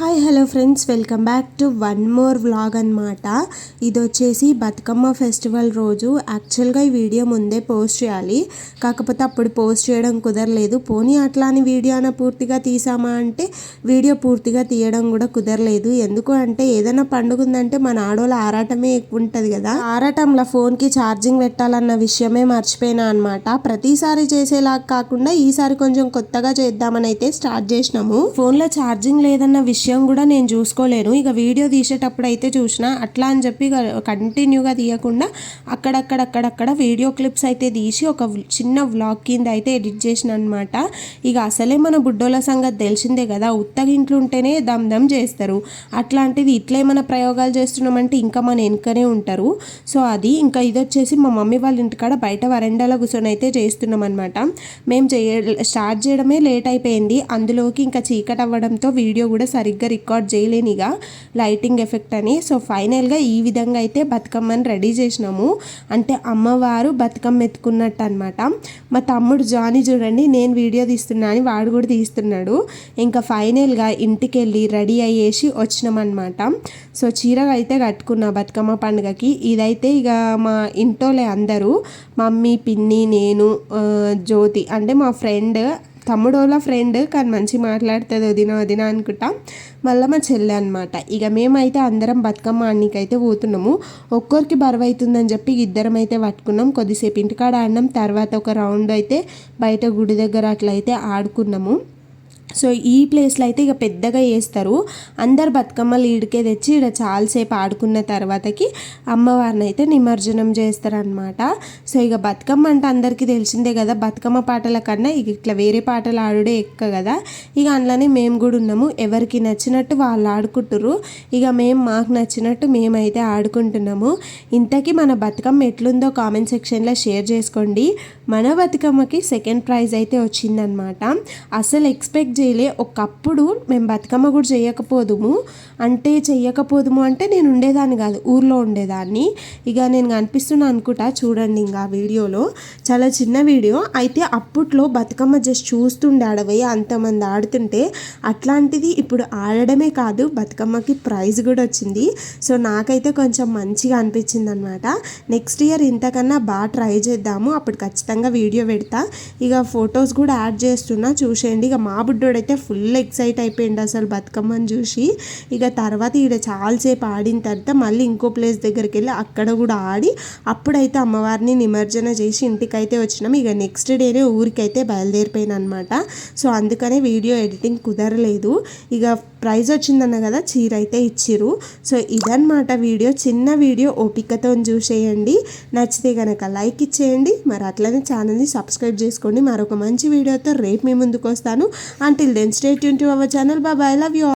Hi hello friends welcome back to one more vlog అనమాట ఇది వచ్చేసి బతుకమ్మ ఫెస్టివల్ రోజు. యాక్చువల్గా ఈ వీడియో ముందే పోస్ట్ చేయాలి. కాకపోతే అప్పుడు పోస్ట్ చేయడం కుదరలేదు. పోనీ అట్లా అని వీడియో పూర్తిగా తీసామా అంటే వీడియో పూర్తిగా తీయడం కూడా కుదరలేదు. ఎందుకు అంటే ఏదైనా పండుగ ఉందంటే మన ఆడోళ్ళ ఆరాటమే ఎక్కువ ఉంటుంది కదా. ఆరాటంలో ఫోన్కి ఛార్జింగ్ పెట్టాలన్న విషయమే మర్చిపోయినా అనమాట ప్రతిసారి చేసేలాగా కాకుండా ఈసారి కొంచెం కొత్తగా చేద్దామని అయితే స్టార్ట్ చేసినాము. ఫోన్లో ఛార్జింగ్ లేదన్న విషయం విషయం కూడా నేను చూసుకోలేను. ఇక వీడియో తీసేటప్పుడు అయితే చూసిన అట్లా అని చెప్పి కంటిన్యూగా తీయకుండా అక్కడక్కడక్కడక్కడ వీడియో క్లిప్స్ అయితే తీసి ఒక చిన్న వ్లాగ్ కింద అయితే ఎడిట్ చేసిన అనమాట ఇక అసలే మన బుడ్డోల సంగతి తెలిసిందే కదా. ఉత్తగా ఉంటేనే దమ్ దమ్ చేస్తారు. అట్లాంటిది ఇట్లే మన ప్రయోగాలు చేస్తున్నామంటే ఇంకా మన వెనుకనే ఉంటారు. సో అది ఇంకా ఇది వచ్చేసి మా మమ్మీ వాళ్ళ ఇంటికాడ బయట వరండాలో కూర్చొని అయితే చేస్తున్నాం అనమాట మేము చేయ స్టార్ట్ చేయడమే లేట్ అయిపోయింది. అందులోకి ఇంకా చీకటి అవ్వడంతో వీడియో కూడా సరిగ్గా సరిగ్గా రికార్డ్ చేయలేనిగా లైటింగ్ ఎఫెక్ట్ అని. సో ఫైనల్గా ఈ విధంగా అయితే బతుకమ్మని రెడీ చేసినాము. అంటే అమ్మవారు బతుకమ్మ ఎత్తుకున్నట్టు అనమాట మా తమ్ముడు జానీ చూడండి నేను వీడియో తీస్తున్నా అని వాడు కూడా తీస్తున్నాడు. ఇంకా ఫైనల్గా ఇంటికి వెళ్ళి రెడీ అయ్యేసి వచ్చినామన్నమాట. సో చీర అయితే కట్టుకున్నా బతుకమ్మ పండుగకి. ఇదైతే ఇక మా ఇంటోలే అందరూ. మమ్మీ పిన్ని నేను జ్యోతి అంటే మా ఫ్రెండ్ తమ్ముడోళ్ళ ఫ్రెండ్ కానీ మంచి మాట్లాడుతుంది వదిన వదిన అనుకుంటా. మళ్ళీ మా చెల్లె అనమాట ఇక మేమైతే అందరం బతుకమ్మ అన్నికైతే పోతున్నాము. ఒక్కొరికి బరువు అవుతుందని చెప్పి ఇద్దరం అయితే పట్టుకున్నాం. కొద్దిసేపు ఇంటికాడ ఆడినాం. తర్వాత ఒక రౌండ్ అయితే బయట గుడి దగ్గర అట్లయితే ఆడుకున్నాము. సో ఈ ప్లేస్లో అయితే ఇక పెద్దగా వేస్తారు. అందరు బతుకమ్మలు ఈడికే తెచ్చి ఇక్కడ చాలాసేపు ఆడుకున్న తర్వాతకి అమ్మవారిని అయితే నిమజ్జనం చేస్తారనమాట సో ఇక బతుకమ్మ అంటే అందరికీ తెలిసిందే కదా బతుకమ్మ పాటల కన్నా ఇక ఇట్లా వేరే పాటలు ఆడుడే ఎక్క కదా. ఇక అందులోనే మేము కూడా ఉన్నాము. ఎవరికి నచ్చినట్టు వాళ్ళు ఆడుకుంటురు ఇక మేము మాకు నచ్చినట్టు మేమైతే ఆడుకుంటున్నాము. ఇంతకీ మన బతుకమ్మ ఎట్లుందో కామెంట్ సెక్షన్లో షేర్ చేసుకోండి. మన బతుకమ్మకి సెకండ్ ప్రైజ్ అయితే వచ్చిందనమాట అసలు ఎక్స్పెక్ట్ చేయలే. ఒకప్పుడు మేము బతుకమ్మ కూడా చేయకపోదుము. అంటే చెయ్యకపోదుము అంటే నేను ఉండేదాన్ని కాదు ఊర్లో ఉండేదాన్ని. ఇక నేను కనిపిస్తున్నా అనుకుంటా చూడండి ఇంకా వీడియోలో. చాలా చిన్న వీడియో. అయితే అప్పట్లో బతుకమ్మ జస్ట్ చూస్తుండే ఆడవయ్య అంతమంది ఆడుతుంటే. అట్లాంటిది ఇప్పుడు ఆడడమే కాదు బతుకమ్మకి ప్రైజ్ కూడా వచ్చింది. సో నాకైతే కొంచెం మంచిగా అనిపించింది అనమాట నెక్స్ట్ ఇయర్ ఇంతకన్నా బాగా ట్రై చేద్దాము. అప్పుడు ఖచ్చితంగా వీడియో పెడతా. ఇక ఫొటోస్ కూడా యాడ్ చేస్తున్నా. చూసేయండి. ఇక మా అయితే ఫుల్ ఎక్సైట్ అయిపోయింది అసలు బతుకమ్మని చూసి. ఇక తర్వాత ఈడ చాలాసేపు ఆడిన తర్వాత మళ్ళీ ఇంకో ప్లేస్ దగ్గరికి వెళ్ళి అక్కడ కూడా ఆడి అప్పుడైతే అమ్మవారిని నిమజ్జన చేసి ఇంటికైతే వచ్చినాం. ఇక నెక్స్ట్ డేనే ఊరికైతే బయలుదేరిపోయాను అనమాట సో అందుకనే వీడియో ఎడిటింగ్ కుదరలేదు. ఇక ప్రైజ్ వచ్చిందన్న కదా చీర అయితే ఇచ్చిరు సో ఇదన్నమాట వీడియో. చిన్న వీడియో ఓపికతో చూసేయండి. నచ్చితే కనుక లైక్ ఇచ్చేయండి. మరి అట్లనే ఛానల్ని సబ్స్క్రైబ్ చేసుకోండి. మరొక మంచి వీడియోతో రేపు మీ ముందుకు వస్తాను. Till then, stay tuned to our channel. Bye bye. Love you all.